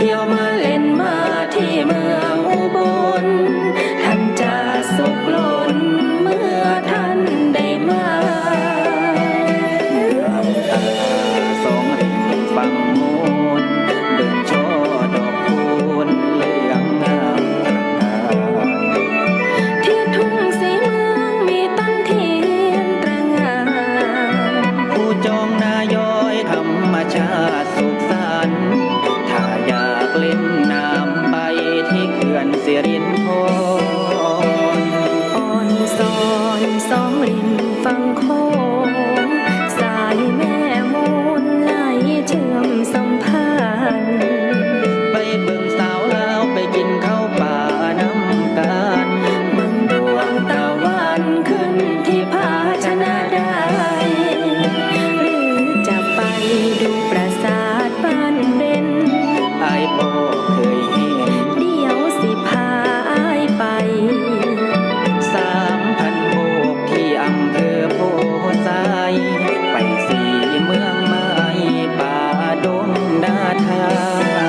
เที่ยวมาเล่นมาที่เมืองอุบลท่านจะสุขล้นเมื่อท่านได้มาเออสองริมฝั่งโน้นเดินช่อดอกคูนเหลืองงามตระหนากที่ทุ่งสีเมืองมีต้นเทียนตระหง่านผู้จองนายอยธรรมชาติสุข ดาทา